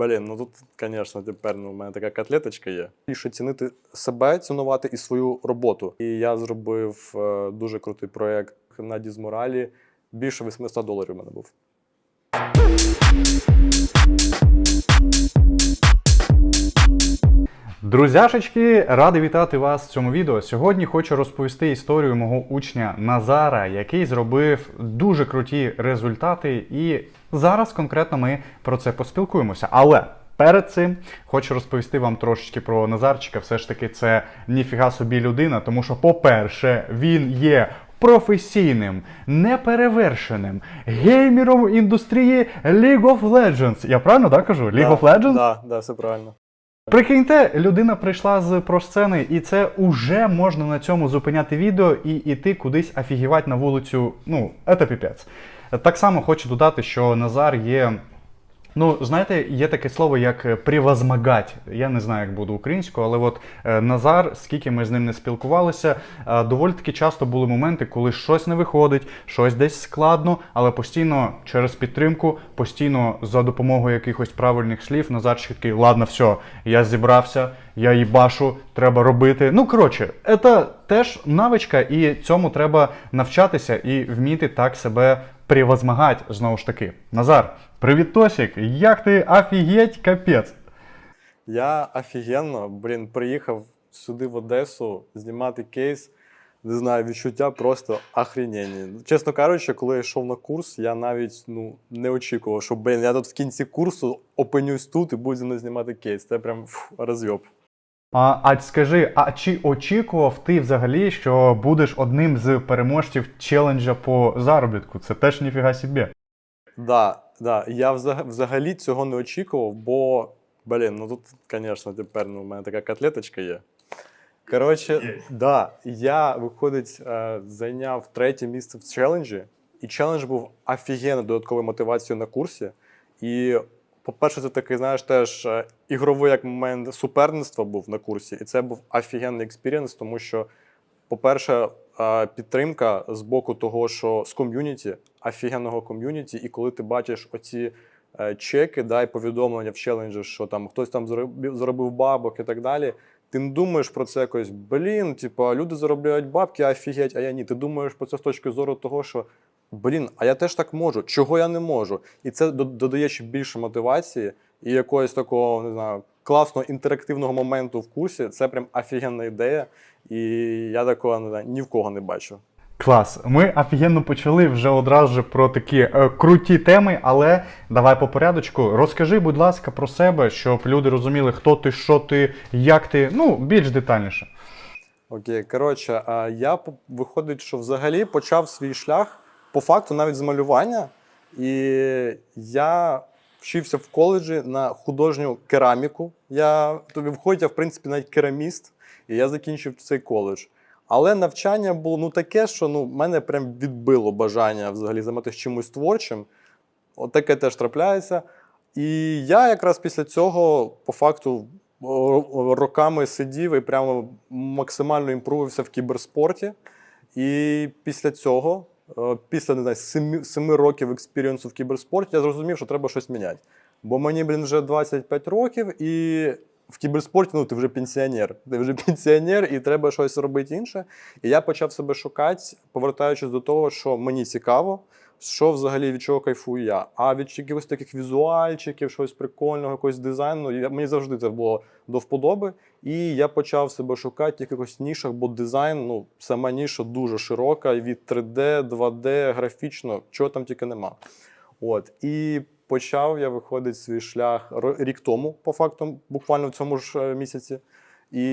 Блін, ну тут, звісно, тепер ну, у мене така котлеточка є. Більше цінити себе, цінувати і свою роботу. І я зробив е, дуже крутий проєкт на Дізморалі. Більше 800 доларів у мене був. Друзяшечки, радий вітати вас в цьому відео. Сьогодні хочу розповісти історію мого учня Назара, який зробив дуже круті результати, і зараз конкретно ми про це поспілкуємося. Але перед цим хочу розповісти вам трошечки про Назарчика. Все ж таки, це ніфіга собі людина, тому що, по-перше, він є. Професійним, неперевершеним геймером індустрії League of Legends. Я правильно так кажу? League of Legends? Так, да, да, все правильно. Прикиньте, людина прийшла з просцени, і це уже можна на цьому зупиняти відео і йти кудись офігівати на вулицю. Ну, це піпець. Так само хочу додати, що Назар є. Ну, знаєте, є таке слово як «превозмагать». Я не знаю, як буде українською, але от е, Назар, скільки ми з ним не спілкувалися, е, доволі таки часто були моменти, коли щось не виходить, щось десь складно, але постійно через підтримку, постійно за допомогою якихось правильних слів, Назарчик такий, ладно, все, я зібрався, я їбашу, треба робити. Ну, коротше, це теж навичка, і цьому треба навчатися і вміти так себе превозмагати знову ж таки. Назар, привіт, Тосік! Як ти офігеть, капець? Я офігенно, блін, приїхав сюди в Одесу знімати кейс. Не знаю, відчуття просто охрененні. Чесно кажучи, коли я йшов на курс, я навіть ну, не очікував, що блін, я тут в кінці курсу опинюсь тут і буду зі мною знімати кейс. Це прям розйоб. А, а скажи, а чи очікував ти взагалі, що будеш одним з переможців челенджа по заробітку? Це теж ніфіга собі. Да, да. Я взагалі цього не очікував, бо, блін, ну тут, звісно, тепер ну, у мене така котлеточка є. Коротше, да, я, виходить, е, зайняв третє місце в челенджі, і челендж був офігенно додатковою мотивацією на курсі. І, по-перше, це такий, знаєш, теж е, ігровий як момент суперництва був на курсі, і це був офігенний експірієнс, тому що, по-перше, підтримка з боку того, що з ком'юніті, офігенного ком'юніті, і коли ти бачиш оці е, чеки, да, і повідомлення в челенджі, що там хтось там заробив, бабок і так далі. Ти не думаєш про це якось, блін, типу, люди заробляють бабки, офігеть, а я ні. Ти думаєш про це з точки зору того, що блін, а я теж так можу, чого я не можу. І це додає ще більше мотивації і якогось такого, не знаю, класного інтерактивного моменту в курсі. Це прям офігенна ідея. І я такого не ні в кого не бачу. Клас. Ми офігенно почали вже одразу про такі е, круті теми, але давай по порядочку. Розкажи, будь ласка, про себе, щоб люди розуміли, хто ти, що ти, як ти. Ну, більш детальніше. Окей, коротше, а я по- виходить, що взагалі почав свій шлях по факту навіть з малювання. І я вчився в коледжі на художню кераміку. Я тобі входить, я в принципі навіть кераміст, і я закінчив цей коледж. Але навчання було ну таке, що ну мене прям відбило бажання взагалі займатися чимось творчим. От теж трапляється. І я якраз після цього, по факту, роками сидів і прямо максимально імпрувався в кіберспорті. І після цього, після не знаю, семи, семи років експірієнсу в кіберспорті, я зрозумів, що треба щось міняти. Бо мені, блін, вже 25 років, і в кіберспорті ну, ти вже пенсіонер. Ти вже пенсіонер, і треба щось робити інше. І я почав себе шукати, повертаючись до того, що мені цікаво, що взагалі від чого кайфую я. А від якихось таких візуальчиків, щось прикольного, якогось дизайну. Я, мені завжди це було до вподоби. І я почав себе шукати в якихось нішах, бо дизайн, ну, сама ніша дуже широка, від 3D, 2D, графічно, чого там тільки нема. От. І почав я виходити свій шлях рік тому, по факту, буквально в цьому ж е, місяці. І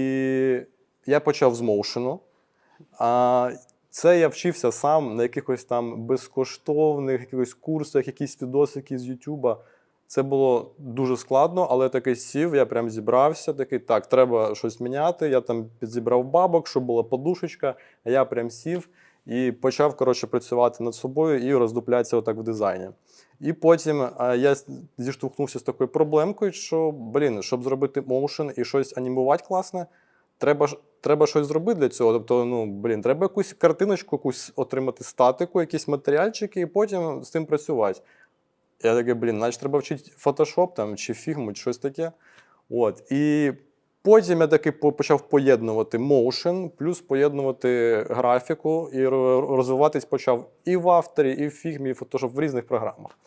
я почав з моушену. А це я вчився сам на якихось там безкоштовних якихось курсах, якісь відосики з Ютуба. Це було дуже складно, але такий сів, я прям зібрався, такий, так, треба щось міняти. Я там підзібрав бабок, щоб була подушечка, а я прям сів і почав коротше, працювати над собою і роздуплятися отак в дизайні. І потім е, я зіштовхнувся з такою проблемкою, що, блін, щоб зробити моушен і щось анімувати класне, треба треба щось зробити для цього. Тобто, ну блін, треба якусь картиночку, якусь отримати статику, якісь матеріальчики, і потім з цим працювати. Я такий, блін, значить треба вчити Photoshop там, чи Figma, чи щось таке. От. І потім я таки почав поєднувати motion, плюс поєднувати графіку і розвиватись почав і в авторі, і в Figma, і в в різних програмах.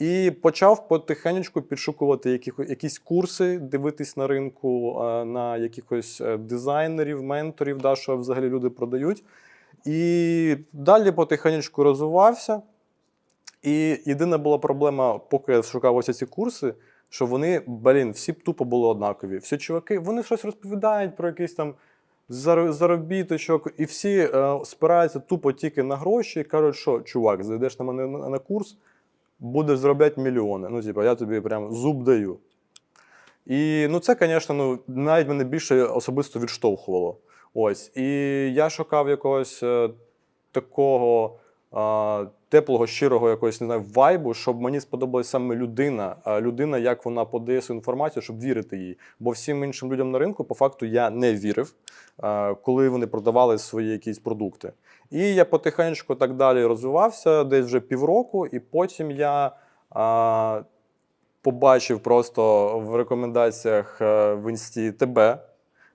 І почав потихеньку підшукувати якісь курси, дивитись на ринку, на якихось е, дизайнерів, менторів, да, що взагалі люди продають. І далі потихеньку розвивався. І єдина була проблема, поки я шукав ось ці курси, що вони, блін, всі тупо були однакові. Всі чуваки, вони щось розповідають про якийсь там зар- заробіточок, і всі е, спираються тупо тільки на гроші і кажуть, що чувак, зайдеш на мене на, курс, будеш заробляти мільйони. Ну, типу, я тобі прям зуб даю. І ну, це, звісно, ну, навіть мене більше особисто відштовхувало. Ось. І я шукав якогось е, такого теплого, щирого якогось не знаю, вайбу, щоб мені сподобалась саме людина, а людина, як вона подає свою інформацію, щоб вірити їй. Бо всім іншим людям на ринку, по факту, я не вірив, коли вони продавали свої якісь продукти. І я потихеньку так далі розвивався, десь вже півроку, і потім я. Побачив просто в рекомендаціях е, в інсті тебе.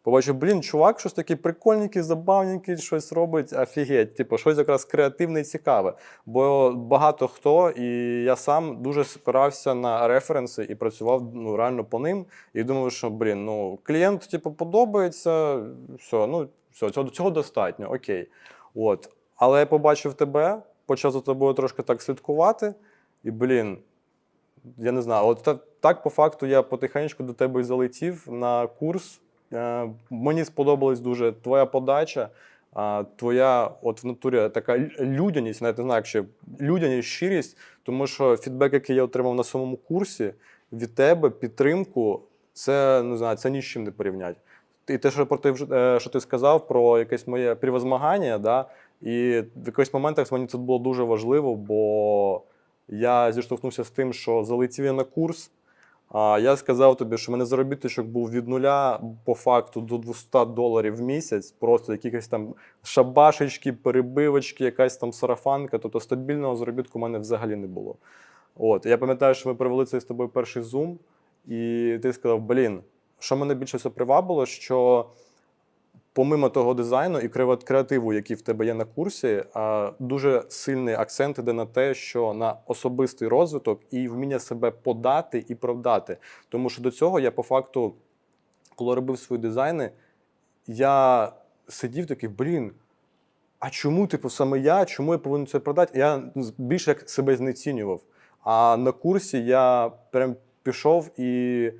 Побачив, блін, чувак, щось такий прикольненький, забавненький, щось робить, офігеть, типу, щось якраз креативне і цікаве. Бо багато хто, і я сам дуже спирався на референси і працював ну, реально по ним. І думав, що блін, ну клієнт типу, подобається, все, ну все, цього, цього достатньо, окей. От. Але я побачив тебе, почав за тобою трошки так слідкувати, і блін. Я не знаю, от та- так по факту я потихеньку до тебе і залетів на курс. Е, Мені сподобалась дуже твоя подача, твоя от в натурі така людяність, навіть не знаю, як ще людяність, щирість, тому що фідбек, який я отримав на самому курсі, від тебе підтримку, це не знаю, це ні з чим не порівнять. І те, що про ти е, що ти сказав про якесь моє превозмагання, да, і в якихось моментах мені це було дуже важливо, бо я зіштовхнувся з тим, що залетів я на курс. А я сказав тобі, що мене заробіточок був від нуля по факту до 200 доларів в місяць, просто якихось там шабашечки, перебивочки, якась там сарафанка. Тобто стабільного заробітку в мене взагалі не було. От я пам'ятаю, що ми провели цей з тобою перший зум, і ти сказав: блін, що мене більше все привабило, що помимо того дизайну і креативу, який в тебе є на курсі, дуже сильний акцент іде на те, що на особистий розвиток і вміння себе подати і продати. Тому що до цього я по факту, коли робив свої дизайни, я сидів такий, блін. А чому, типу, саме я? Чому я повинен це продати? Я більше як себе знецінював. А на курсі я прям пішов і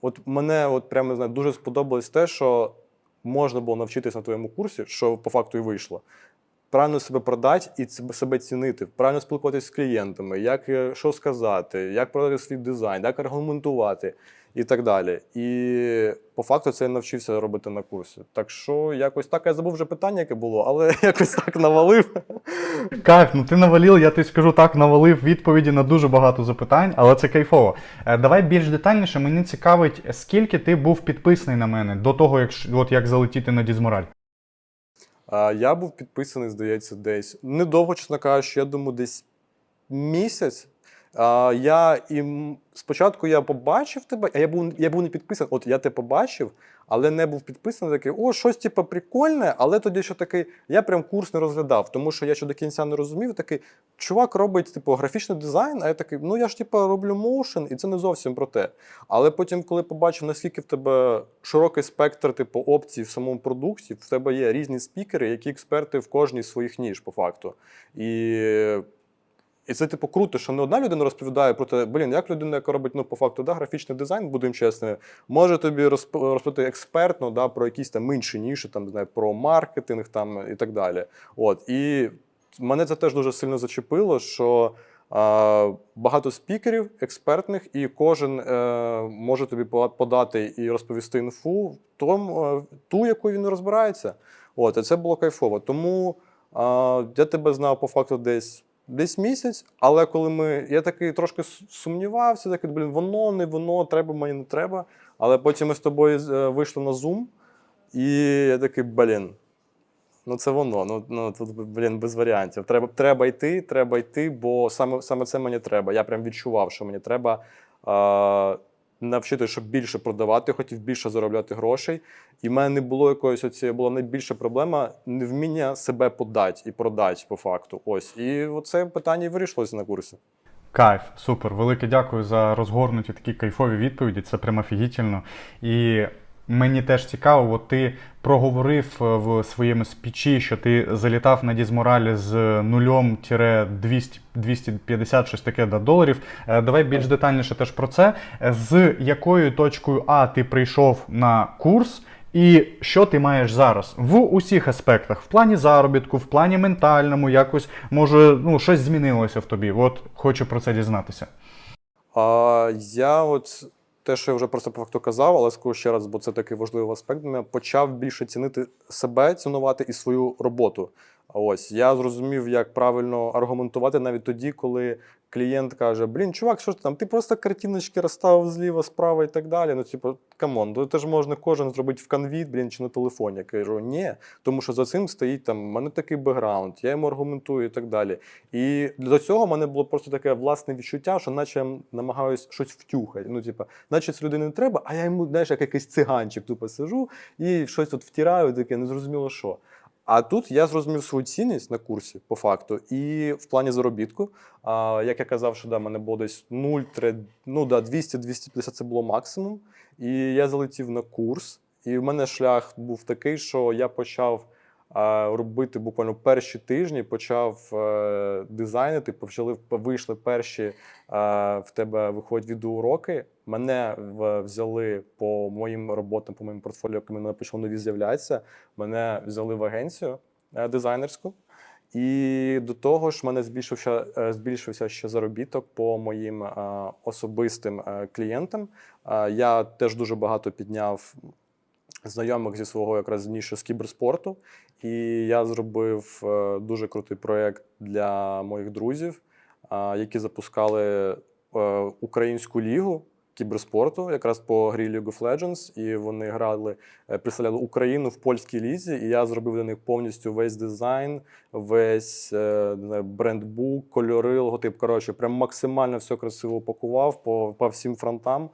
от мене от прямо знаю, дуже сподобалось те, що можна було навчитись на твоєму курсі, що по факту і вийшло. Правильно себе продати і себе- цінити, правильно спілкуватися з клієнтами, як е, що сказати, як продати свій дизайн, як аргументувати і так далі. І по факту це я навчився робити на курсі. Так що якось так я забув вже питання, яке було, але якось так навалив. Кайф, ну ти навалив, я тобі скажу так, навалив відповіді на дуже багато запитань, але це кайфово. Е, Давай більш детальніше, мені цікавить, скільки ти був підписаний на мене до того, як, от, як залетіти на Дізмораль. Я був підписаний, здається, десь недовго, чесно кажучи, я думаю, десь місяць. Я і спочатку я побачив тебе, а я був, я був не підписаний. От я тебе побачив, але не був підписаний. Такий, о, щось типу, прикольне, але тоді що такий, я прям курс не розглядав, тому що я ще до кінця не розумів. Такий чувак робить типу, графічний дизайн, а я такий, ну я ж типу, роблю моушен, і це не зовсім про те. Але потім, коли побачив, наскільки в тебе широкий спектр типу, опцій в самому продукті, в тебе є різні спікери, які експерти в кожній своїх ніж, по факту. І, і це, типу, круто, що не одна людина розповідає про те, блін, як людина, яка робить ну, по факту да, графічний дизайн, будемо чесними, може тобі розп- розповісти експертно да, про якісь там інші ніші, там, не знаю, про маркетинг там, і так далі. От. І мене це теж дуже сильно зачепило, що багато спікерів експертних, і кожен е, може тобі подати і розповісти інфу том, е, ту, яку він розбирається. От, і це було кайфово. Тому а, я тебе знав по факту десь. Десь місяць, але коли ми. Я такий трошки сумнівався, такий, блін, воно, не воно, треба, мені не треба. Але потім ми з тобою е, вийшли на Zoom, і я такий, блін, Ну, це воно. Ну, ну тут, блін, без варіантів. Треба, треба йти, треба йти, бо саме, саме це мені треба. Я прям відчував, що мені треба е, навчити, щоб більше продавати, хотів більше заробляти грошей. І в мене не було якоїсь оці, була найбільша проблема невміння себе подати і продати по факту. Ось. І оце питання і вирішилося на курсі. Кайф, супер. Велике дякую за розгорнуті такі кайфові відповіді. Це прямо офігітельно. І мені теж цікаво, от ти проговорив е, в своєму спічі, що ти залітав на Дізморалі з нульом-250 щось таке до доларів. Е, Давай більш детальніше теж про це. Е, З якою точкою А ти прийшов на курс? І що ти маєш зараз в усіх аспектах, в плані заробітку, в плані ментальному, якось може ну щось змінилося в тобі. От хочу про це дізнатися. А, я от те, що я вже просто по факту казав, але скажу ще раз, бо це такий важливий аспект. для почав більше цінити себе, цінувати і свою роботу. Ось я зрозумів, як правильно аргументувати навіть тоді, коли клієнт каже: Блін, чувак, що ж там? Ти просто картиночки розставив зліва, справа і так далі. Ну, типу, камон, ну це ж можна кожен зробити в канві, блін, чи на телефоні. Я кажу, ні, тому що за цим стоїть там, в мене такий бекграунд, я йому аргументую і так далі. І до цього в мене було просто таке власне відчуття, що наче я намагаюсь щось втюхати. Ну, типу, наче це людини не треба, а я йому, знаєш, як якийсь циганчик тупо сижу і щось тут втираю, таке незрозуміло що. А тут я зрозумів свою цінність на курсі, по факту, і в плані заробітку. А, як я казав, що да, мене було десь 0, 3, ну да, 200-250 це було максимум. І я залетів на курс, і в мене шлях був такий, що я почав робити буквально перші тижні, почав е, дизайнити, почали вийшли перші е, в тебе виходять відеоуроки. Мене взяли по моїм роботам, по моїм портфоліо, коли мене почало нові з'являтися. Мене взяли в агенцію е, дизайнерську. І до того ж, мене збільшився, збільшився ще заробіток по моїм особистим клієнтам. Я теж дуже багато підняв знайомих зі свого якраз нішу з кіберспорту. І я зробив е, дуже крутий проєкт для моїх друзів, які запускали е, українську лігу кіберспорту, якраз по грі League of Legends. І вони грали, е, представляли Україну в польській лізі. І я зробив для них повністю весь дизайн, весь брендбук, кольори, логотип. Коротше, прям максимально все красиво упакував по, по всім фронтам.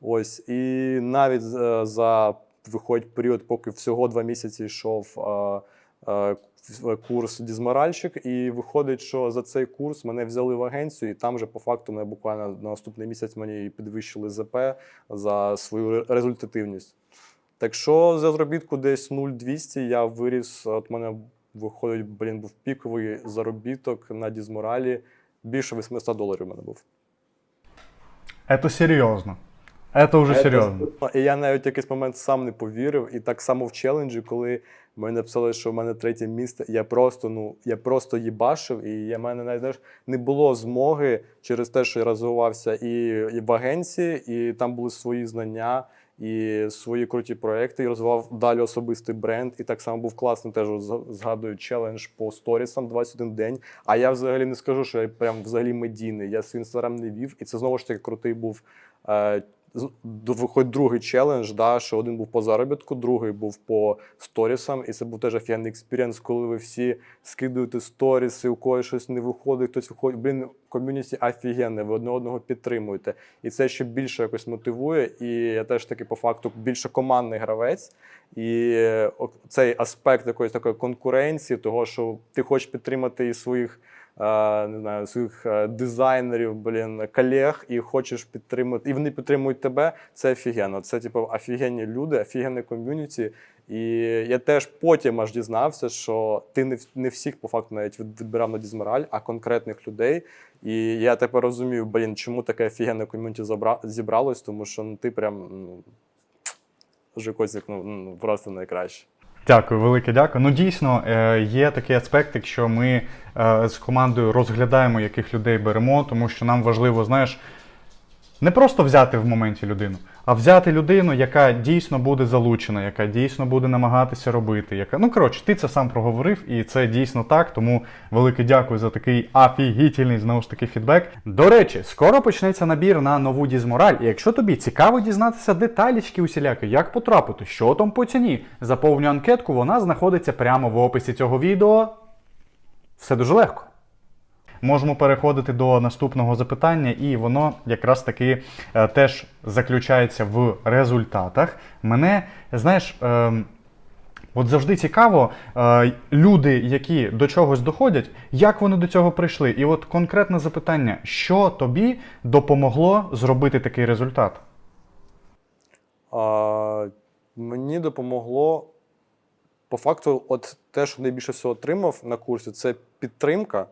Ось і навіть за виходить період, поки всього два місяці йшов е, курс дізморальщик, і виходить, що за цей курс мене взяли в агенцію, і там же по факту мене буквально на наступний місяць мені підвищили ЗП за свою результативність. Так що за заробітку десь 0,200 я виріс. От мене виходить, блін, був піковий заробіток на дізморалі. Більше 800 доларів у мене був. Це серйозно. Це вже серйозно. І я навіть в якийсь момент сам не повірив. І так само в челенджі, коли мені написали, що в мене третє місце, я просто, ну, я просто їбашив, і я в мене навіть знаєш, не було змоги через те, що я розвивався і, і в агенції, і там були свої знання. І свої круті проекти, і розвивав далі особистий бренд. І так само був класний, теж згадую челендж по сторісам 21 день. А я взагалі не скажу, що я прям взагалі медійний. Я свій інстаграм не вів, і це знову ж таки крутий був. Е, виходить другий челендж, да, що один був по заробітку, другий був по сторісам. І це був теж офігенний експірієнс, коли ви всі скидуєте сторіси, у когось щось не виходить, хтось виходить. Блін, ком'юніті офігенне, ви одне одного підтримуєте. І це ще більше якось мотивує. І я теж таки по факту більше командний гравець. І е, цей аспект якоїсь такої конкуренції, того, що ти хочеш підтримати і своїх. Е, Не знаю, своїх е, дизайнерів, блін, колег, і хочеш підтримати, і вони підтримують тебе. Це офігенно. Це типу офігенні люди, офігенне ком'юніті. І я теж потім аж дізнався, що ти не, не всіх по факту навіть відбирав на Дізмораль, а конкретних людей. І я тепер розумію, блін, чому таке офігенне ком'юніті зібралось, тому що ну, ти прям ну, Жикосик, ну, ну просто найкраще. Дякую, велике дякую. Ну дійсно е, є такий аспект, якщо ми е, з командою розглядаємо, яких людей беремо, тому що нам важливо, знаєш, не просто взяти в моменті людину, а взяти людину, яка дійсно буде залучена, яка дійсно буде намагатися робити. Яка... Ну, коротше, ти це сам проговорив, і це дійсно так. Тому велике дякую за такий афігітельний знову ж таки фідбек. До речі, скоро почнеться набір на нову Дізмораль. І якщо тобі цікаво дізнатися деталічки усіляки, як потрапити, що там по ціні, заповню анкетку, вона знаходиться прямо в описі цього відео. Все дуже легко. Можемо переходити до наступного запитання, і воно якраз таки е, теж заключається в результатах. Мене, знаєш, е, от завжди цікаво, е, люди, які до чогось доходять, як вони до цього прийшли. І от конкретне запитання: що тобі допомогло зробити такий результат? А, мені допомогло по факту, от те, що найбільше всього отримав на курсі, це підтримка.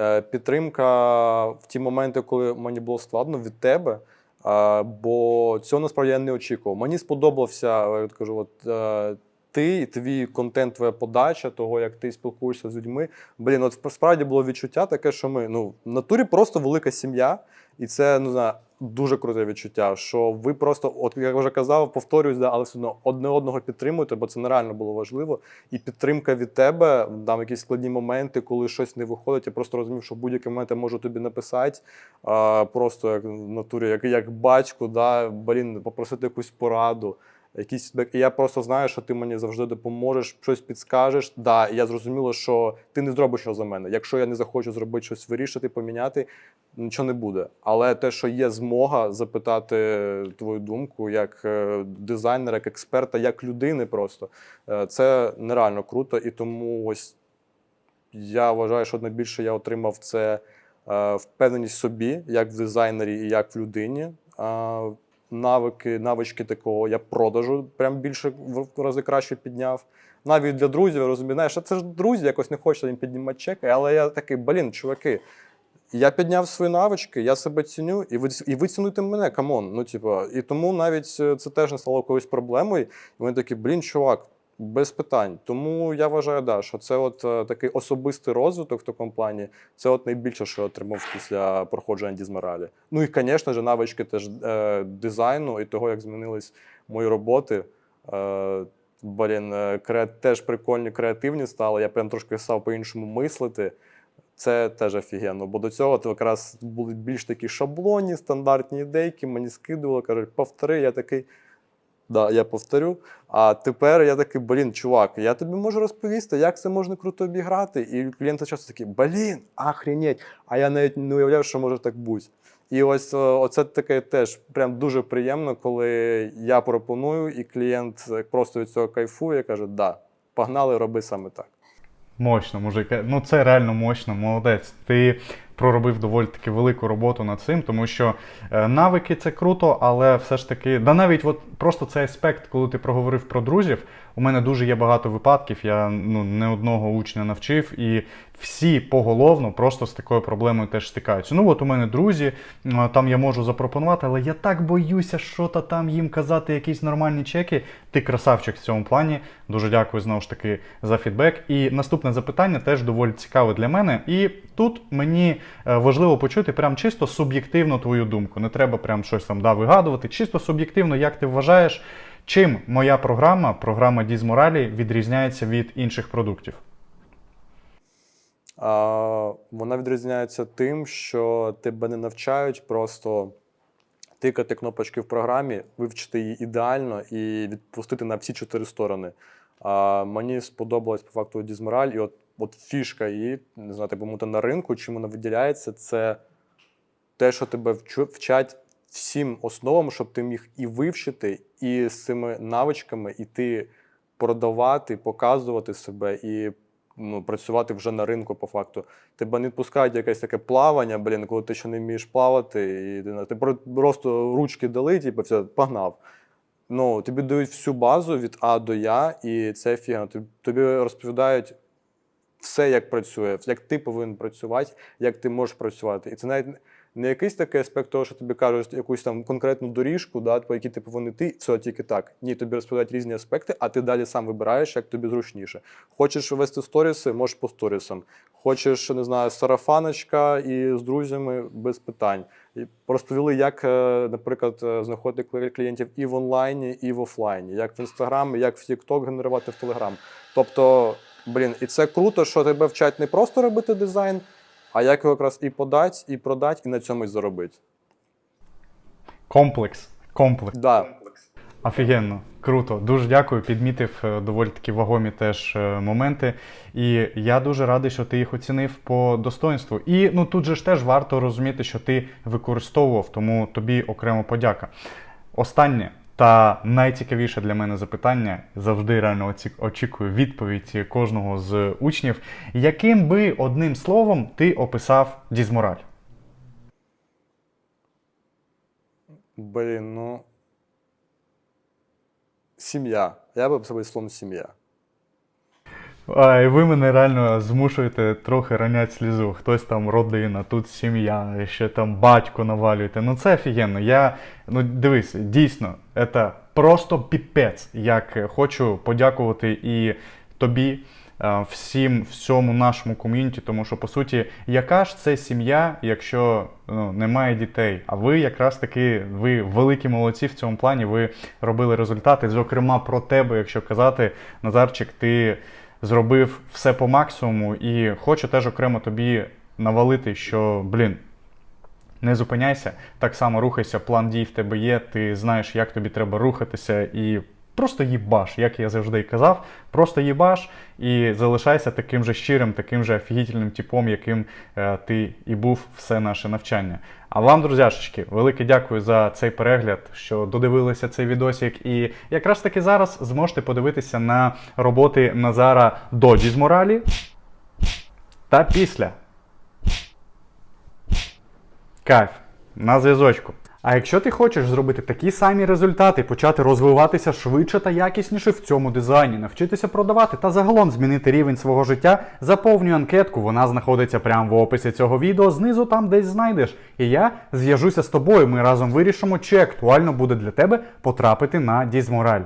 Е, Підтримка в ті моменти, коли мені було складно від тебе. Бо цього насправді я не очікував. Мені сподобався, я кажу, от е, ти, твій контент, твоя подача, того, як ти спілкуєшся з людьми. Блін, от справді було відчуття таке, що ми ну, в натурі просто велика сім'я, і це ну, знаю, дуже круте відчуття, що ви просто, от як вже казав, повторююсь, да, але все одно одне одного підтримуєте, бо це нереально було важливо. І підтримка від тебе, там якісь складні моменти, коли щось не виходить. Я просто розумів, що в будь-який момент я можу тобі написати, а, просто як в натурі, як, як батько, да, блін, попросити якусь пораду. Якісь і я просто знаю, що ти мені завжди допоможеш, щось підскажеш. Да, і я зрозуміло, що ти не зробиш його за мене. Якщо я не захочу зробити щось вирішити, поміняти, нічого не буде. Але те, що є змога запитати твою думку як е, дизайнера, як експерта, як людини, просто е, це нереально круто. І тому ось я вважаю, що найбільше я отримав це е, впевненість в собі, як в дизайнері і як в людині. Навики, навички такого я продажу прям більше в рази краще підняв. Навіть для друзів розумію, знаєш, це ж друзі, якось не хочуть їм піднімати чеки, але я такий, блін, чуваки, я підняв свої навички, я себе ціню, і ви, і ви цінуєте мене, камон. Ну, типу, і тому навіть е, це теж не стало якоюсь проблемою. І вони такі, блін, чувак, без питань. Тому я вважаю, да, що це от е, такий особистий розвиток в такому плані. Це от найбільше, що я отримав після проходження Дізморалі. Ну і, звісно ж, навички теж е, дизайну і того, як змінились мої роботи. Е, блін, е, кре, теж прикольні, креативні стали. Я прям трошки став по-іншому мислити. Це теж офігенно, бо до цього то якраз були більш такі шаблонні, стандартні ідейки, мені скидували, кажуть, повтори, я такий. Да, я повторю. А тепер я такий, блін, чувак, я тобі можу розповісти, як це можна круто обіграти. І клієнти часто такі, блін, охренеть, а я навіть не уявляв, що може так бути. І ось о, оце таке теж прям дуже приємно, коли я пропоную, і клієнт просто від цього кайфує, каже, да, погнали, роби саме так. Мощно, мужик. Ну це реально мощно, молодець. Ти проробив доволі таки велику роботу над цим, тому що е, навики це круто, але все ж таки, да навіть от просто цей аспект, коли ти проговорив про друзів, у мене дуже є багато випадків. Я ну не одного учня навчив, і всі поголовно просто з такою проблемою теж стикаються. Ну от у мене друзі, е, там я можу запропонувати, але я так боюся, що то там їм казати якісь нормальні чеки. Ти красавчик в цьому плані. Дуже дякую знову ж таки за фідбек. І наступне запитання теж доволі цікаве для мене. І тут мені важливо почути прям чисто суб'єктивно твою думку. Не треба прям щось там да, вигадувати. Чисто суб'єктивно, як ти вважаєш, чим моя програма, програма Дізморалі, відрізняється від інших продуктів? А, вона відрізняється тим, що тебе не навчають просто тикати кнопочки в програмі, вивчити її ідеально і відпустити на всі чотири сторони. А, мені сподобалась по факту Дізмораль, і от, от фішка її, не знаю, би мовити, на ринку, чим вона виділяється, це те, що тебе вчать всім основам, щоб ти міг і вивчити, і з цими навичками іти продавати, показувати себе і ну, працювати вже на ринку по факту. Тебе не відпускають якесь таке плавання, блін, коли ти ще не вмієш плавати, і ти, просто ручки дали, типу, все, погнав. Ну, тобі дають всю базу від А до Я, і це. Тобі, тобі розповідають все, як працює, як ти повинен працювати, як ти можеш працювати. І це навіть не якийсь такий аспект того, що тобі кажуть якусь там конкретну доріжку, да, по якій ти повинен йти, все тільки так. Ні, тобі розповідають різні аспекти, а ти далі сам вибираєш, як тобі зручніше. Хочеш вести сторіси, можеш по сторісам. Хочеш, не знаю, сарафаночка і з друзями без питань. і розповіли, як, е, наприклад, е, знаходити клі- клієнтів і в онлайні, і в офлайні, як в інстаграм, як в TikTok генерувати в Телеграм. Тобто, блін, і це круто, що тебе вчать не просто робити дизайн, а як його якраз і подати, і продати, і на цьому й заробити. Комплекс. Комплекс. Да. Офігенно, круто. Дуже дякую. Підмітив е, доволі такі вагомі теж е, моменти. І я дуже радий, що ти їх оцінив по достоинству. І ну тут же ж теж варто розуміти, що ти використовував, тому тобі окремо подяка. Останнє та найцікавіше для мене запитання завжди реально очікую відповідь кожного з учнів. Яким би одним словом ти описав дізмораль? Блін, ну. Сім'я. Я би описав словом сім'я. Ай, ви мене реально змушуєте трохи ронять слізу. Хтось там родина, тут сім'я, ще там батько навалюєте. Ну це офігенно. Я, ну дивись, дійсно, це просто піпець. Як хочу подякувати і тобі, всім, всьому нашому ком'юніті, тому що по суті, яка ж це сім'я, якщо ну, немає дітей? А ви якраз таки ви великі молодці в цьому плані. Ви робили результати. Зокрема, про тебе, якщо казати, Назарчик, ти зробив все по максимуму, і хочу теж окремо тобі навалити, що блін. Не зупиняйся, так само рухайся, план дій в тебе є, ти знаєш, як тобі треба рухатися, і просто їбаш, як я завжди казав, просто їбаш і залишайся таким же щирим, таким же офігітельним типом, яким е, ти і був все наше навчання. А вам, друзяшечки, велике дякую за цей перегляд, що додивилися цей відосик. І якраз таки зараз зможете подивитися на роботи Назара до Дізморалі та після. Кайф, на зв'язочку. А якщо ти хочеш зробити такі самі результати, почати розвиватися швидше та якісніше в цьому дизайні, навчитися продавати та загалом змінити рівень свого життя, заповнюй анкетку. Вона знаходиться прямо в описі цього відео. Знизу там десь знайдеш. І я зв'яжуся з тобою. Ми разом вирішимо, чи актуально буде для тебе потрапити на Дізмораль.